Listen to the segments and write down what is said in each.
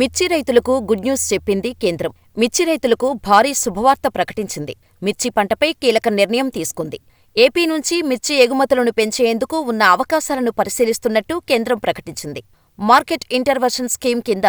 మిర్చి రైతులకు good news చెప్పింది కేంద్రం. మిర్చి రైతులకు భారీ శుభవార్త ప్రకటించింది. మిర్చి పంటపై కీలక నిర్ణయం తీసుకుంది. ఏపీ నుంచి మిర్చి ఎగుమతులను పెంచేందుకు ఉన్న అవకాశాలను పరిశీలిస్తున్నట్టు కేంద్రం ప్రకటించింది. మార్కెట్ ఇంటర్వర్షన్ స్కీమ్ కింద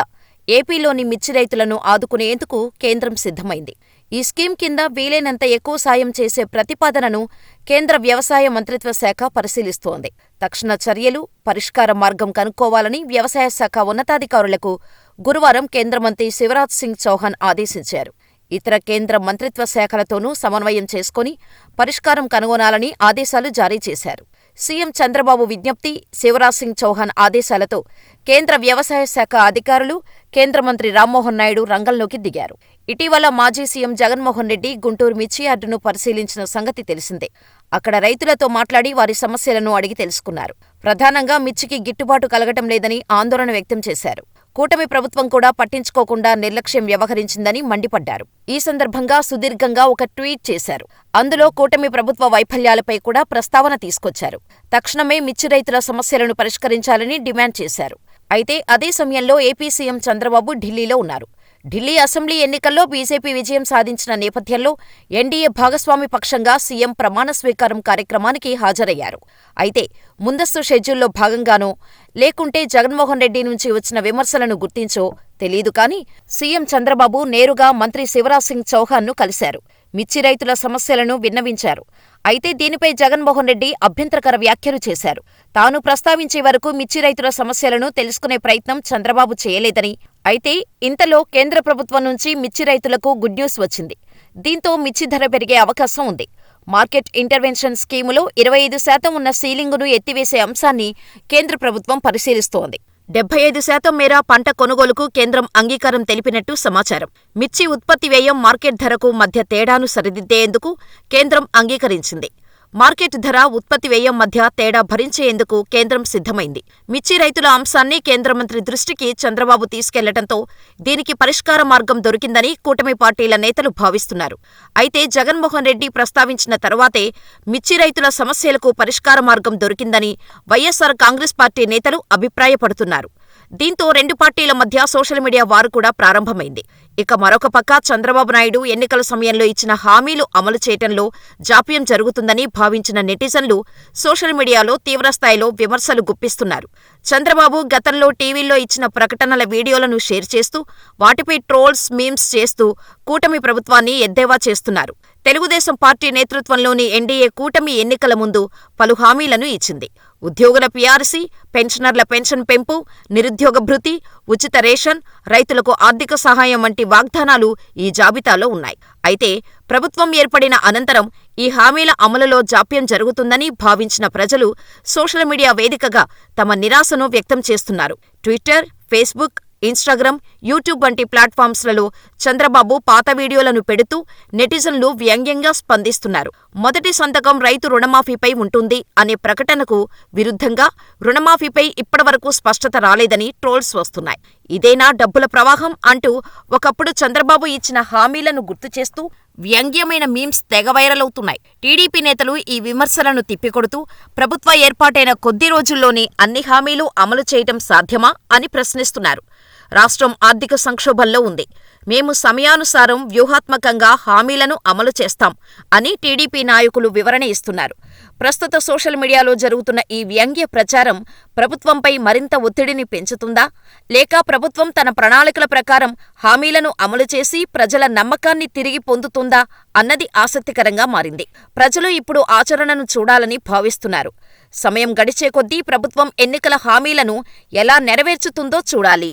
ఏపీలోని మిర్చి రైతులను ఆదుకునేందుకు కేంద్రం సిద్ధమైంది. ఈ స్కీమ్ కింద వీలైనంత ఎక్కువ సాయం చేసే ప్రతిపాదనను కేంద్ర వ్యవసాయ మంత్రిత్వ శాఖ పరిశీలిస్తోంది. తక్షణ చర్యలు, పరిష్కార మార్గం కనుక్కోవాలని వ్యవసాయ శాఖ ఉన్నతాధికారులకు గురువారం కేంద్ర మంత్రి శివరాజ్ సింగ్ చౌహాన్ ఆదేశించారు. ఇతర కేంద్ర మంత్రిత్వ శాఖలతోనూ సమన్వయం చేసుకుని పరిష్కారం కనుగొనాలని ఆదేశాలు జారీ చేశారు. సీఎం చంద్రబాబు విజ్ఞప్తి, శివరాజ్ సింగ్ చౌహాన్ ఆదేశాలతో కేంద్ర వ్యవసాయ శాఖ అధికారులు, కేంద్ర మంత్రి రామ్మోహన్ నాయుడు రంగంలోకి దిగారు. ఇటీవల మాజీ సీఎం జగన్మోహన్ రెడ్డి గుంటూరు మిర్చి యార్డును పరిశీలించిన సంగతి తెలిసిందే. అక్కడ రైతులతో మాట్లాడి వారి సమస్యలను అడిగి తెలుసుకున్నారు. ప్రధానంగా మిర్చికి గిట్టుబాటు కలగటం లేదని ఆందోళన వ్యక్తం చేశారు. కూటమి ప్రభుత్వం కూడా పట్టించుకోకుండా నిర్లక్ష్యం వ్యవహరించిందని మండిపడ్డారు. ఈ సందర్భంగా సుదీర్ఘంగా ఒక ట్వీట్ చేశారు. అందులో కూటమి ప్రభుత్వ వైఫల్యాలపై కూడా ప్రస్తావన తీసుకొచ్చారు. తక్షణమే మిర్చి రైతుల సమస్యలను పరిష్కరించాలని డిమాండ్ చేశారు. అయితే అదే సమయంలో ఏపీ సీఎం చంద్రబాబు ఢిల్లీలో ఉన్నారు. ఢిల్లీ అసెంబ్లీ ఎన్నికల్లో బీజేపీ విజయం సాధించిన నేపథ్యంలో ఎన్డీఏ భాగస్వామి పక్షంగా సీఎం ప్రమాణ స్వీకారం కార్యక్రమానికి హాజరయ్యారు. అయితే ముందస్తు షెడ్యూల్లో భాగంగానో లేకుంటే జగన్మోహన్ రెడ్డి నుంచి వచ్చిన విమర్శలను గుర్తించో తెలీదు కానీ సీఎం చంద్రబాబు నేరుగా మంత్రి శివరాజ్ సింగ్ చౌహాన్ను కలిశారు. మిర్చి రైతుల సమస్యలను విన్నవించారు. అయితే దీనిపై జగన్మోహన్ రెడ్డి అభ్యంతరకర వ్యాఖ్యలు చేశారు. తాను ప్రస్తావించే వరకు మిర్చి రైతుల సమస్యలను తెలుసుకునే ప్రయత్నం చంద్రబాబు చేయలేదని, అయితే ఇంతలో కేంద్ర ప్రభుత్వం నుంచి మిర్చి రైతులకు గుడ్ న్యూస్ వచ్చింది. దీంతో మిర్చి ధర పెరిగే అవకాశం ఉంది. మార్కెట్ ఇంటర్వెన్షన్ స్కీములో ఇరవై ఐదు శాతం ఉన్న సీలింగును ఎత్తివేసే అంశాన్ని కేంద్ర ప్రభుత్వం పరిశీలిస్తోంది. డెబ్బై ఐదు శాతం మేర పంట కొనుగోలుకు కేంద్రం అంగీకారం తెలిపినట్టు సమాచారం. మిర్చి ఉత్పత్తి వ్యయం, మార్కెట్ ధరకు మధ్య తేడాను సరిదిద్దేందుకు కేంద్రం అంగీకరించింది. మార్కెట్ ధర, ఉత్పత్తి వ్యయం మధ్య తేడా భరించేందుకు కేంద్రం సిద్ధమైంది. మిర్చి రైతుల అంశాన్ని కేంద్ర మంత్రి దృష్టికి చంద్రబాబు తీసుకెళ్ళటంతో దీనికి పరిష్కార మార్గం దొరికిందని కూటమి పార్టీల నేతలు భావిస్తున్నారు. అయితే జగన్మోహన్ రెడ్డి ప్రస్తావించిన తర్వాతే మిర్చి రైతుల సమస్యలకు పరిష్కార మార్గం దొరికిందని వైఎస్సార్ కాంగ్రెస్ పార్టీ నేతలు అభిప్రాయపడుతున్నారు. దీంతో రెండు పార్టీల మధ్య సోషల్ మీడియా వారు కూడా ప్రారంభమైంది. ఇక మరొక పక్క చంద్రబాబు నాయుడు ఎన్నికల సమయంలో ఇచ్చిన హామీలు అమలు చేయటంలో జాప్యం జరుగుతుందని భావించిన నెటిజన్లు సోషల్ మీడియాలో తీవ్రస్థాయిలో విమర్శలు గుప్పిస్తున్నారు. చంద్రబాబు గతంలో టీవీల్లో ఇచ్చిన ప్రకటనల వీడియోలను షేర్ చేస్తూ వాటిపై ట్రోల్స్, మీమ్స్ చేస్తూ కూటమి ప్రభుత్వాన్ని ఎద్దేవా చేస్తున్నారు. తెలుగుదేశం పార్టీ నేతృత్వంలోని ఎన్డీఏ కూటమి ఎన్నికల ముందు పలు హామీలను ఇచ్చింది. ఉద్యోగుల పీఆర్సీ, పెన్షనర్ల పెన్షన్ పెంపు, నిరుద్యోగ భృతి, ఉచిత రేషన్, రైతులకు ఆర్థిక సహాయం వంటి వాగ్దానాలు ఈ జాబితాలో ఉన్నాయి. అయితే ప్రభుత్వం ఏర్పడిన అనంతరం ఈ హామీల అమలులో జాప్యం జరుగుతుందని భావించిన ప్రజలు సోషల్ మీడియా వేదికగా తమ నిరాశను వ్యక్తం చేస్తున్నారు. ట్విట్టర్, ఫేస్బుక్, ఇన్స్టాగ్రామ్, యూట్యూబ్ వంటి ప్లాట్ఫామ్స్లలో చంద్రబాబు పాత వీడియోలను పెడుతూ నెటిజన్లు వ్యంగ్యంగా స్పందిస్తున్నారు. మొదటి సంతకం రైతు రుణమాఫీపై ఉంటుంది అనే ప్రకటనకు విరుద్ధంగా రుణమాఫీపై ఇప్పటివరకు స్పష్టత రాలేదని ట్రోల్స్ వస్తున్నాయి. ఇదేనా డబ్బుల ప్రవాహం అంటూ ఒకప్పుడు చంద్రబాబు ఇచ్చిన హామీలను గుర్తుచేస్తూ వ్యంగ్యమైన మీమ్స్ తెగ వైరలవుతున్నాయి. టీడీపీ నేతలు ఈ విమర్శలను తిప్పికొడుతూ ప్రభుత్వ ఏర్పాటైన కొద్ది రోజుల్లోనే అన్ని హామీలు అమలు చేయటం సాధ్యమా అని ప్రశ్నిస్తున్నారు. రాష్ట్రం ఆర్థిక సంక్షోభంలో ఉంది. మేము సమయానుసారం వ్యూహాత్మకంగా హామీలను అమలు చేస్తాం అని టీడీపీ నాయకులు వివరణ ఇస్తున్నారు. ప్రస్తుత సోషల్ మీడియాలో జరుగుతున్న ఈ వ్యంగ్య ప్రచారం ప్రభుత్వంపై మరింత ఒత్తిడిని పెంచుతుందా? లేక ప్రభుత్వం తన ప్రణాళికల ప్రకారం హామీలను అమలు చేసి ప్రజల నమ్మకాన్ని తిరిగి పొందుతుందా అన్నది ఆసక్తికరంగా మారింది. ప్రజలు ఇప్పుడు ఆచరణను చూడాలని భావిస్తున్నారు. సమయం గడిచే కొద్దీ ప్రభుత్వం ఎన్నికల హామీలను ఎలా నెరవేర్చుతుందో చూడాలి.